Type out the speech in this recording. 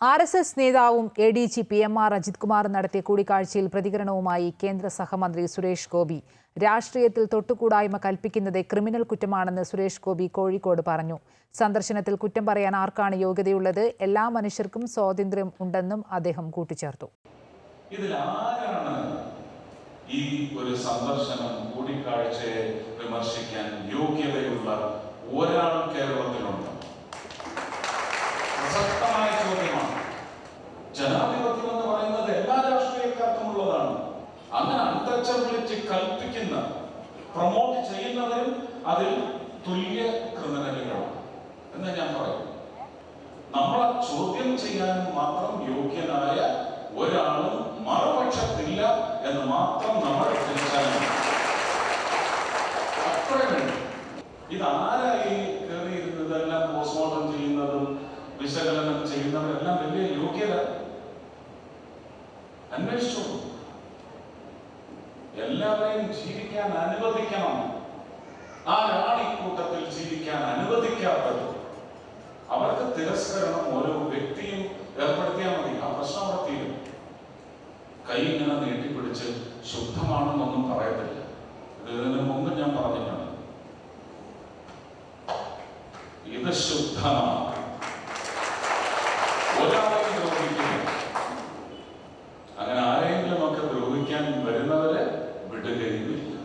R S S നേതാവും A D G P M R Ajith Kumar നടത്തിയ കൂടിക്കാഴ്ചയിൽ പ്രതികരണവുമായി കേന്ദ്ര സഹമന്ത്രി സുരേഷ് ഗോപി. രാഷ്ട്രീയത്തിൽ തൊട്ടുകൂടായ്മ കൽപ്പിക്കുന്നത് ക്രിമിനൽ കുറ്റമാണെന്ന് സുരേഷ് ഗോപി കോഴിക്കോട് പറഞ്ഞു. സന്ദർശനത്തിൽ കുറ്റം പറയാൻ ആർക്കാണ് യോഗ്യതയുള്ളത്? എല്ലാ മനുഷ്യർക്കും സ്വാതന്ത്ര്യം ഉണ്ടെന്നും അദ്ദേഹം കൂട്ടിച്ചേർത്തു. ഈ ഒരു സന്ദർശനം കൂടിക്കാഴ്ചയെ വിമർശിക്കാൻ യോഗ്യതയുള്ള ഒരാൾ കേരളത്തിലുണ്ട്? രാഷ്ട്രീയക്കാർക്കും അങ്ങനെ അന്തച്ചം വിളിച്ച് കൽപ്പിക്കുന്ന പ്രൊമോട്ട് ചെയ്യുന്നവരും അതിൽ തുല്യ ക്രിമിനലുകളാണ്. എന്ന് ഞാൻ പറയും. നമ്മളെ ചോദ്യം ചെയ്യാൻ മാത്രം യോഗ്യനായ ഒരാളും മറുപക്ഷത്തില്ല എന്ന് മാത്രം നമ്മൾ തിരിച്ചറിയണം അത്രേ വേണ്ടു ഇതാരായി കയറിയിരുന്നത്? എല്ലാം പോസ്റ്റ്മോർട്ടം ചെയ്യുന്നതും വിശകലനം ചെയ്യുന്നവരെല്ലാം വലിയ യോഗ്യത അന്വേഷിച്ചു എല്ലാവരെയും ജീവിക്കാൻ അനുവദിക്കണം. ആരാണ് ഈ കൂട്ടത്തിൽ ജീവിക്കാൻ അനുവദിക്കാത്തത്. അവർക്ക് തിരസ്കരണം ഓരോ വ്യക്തിയും ഏർപ്പെടുത്തിയാൽ മതി. ആ പ്രശ്നം അവിടെ തീരും. കൈ ഇങ്ങനെ നീട്ടിപ്പിടിച്ച് ശുദ്ധമാണെന്നൊന്നും പറയത്തില്ല. ഇത് ഇതിനു മുമ്പ് ഞാൻ പറഞ്ഞിട്ടുണ്ട്. ഇത് ശുദ്ധമാണ്. Dr.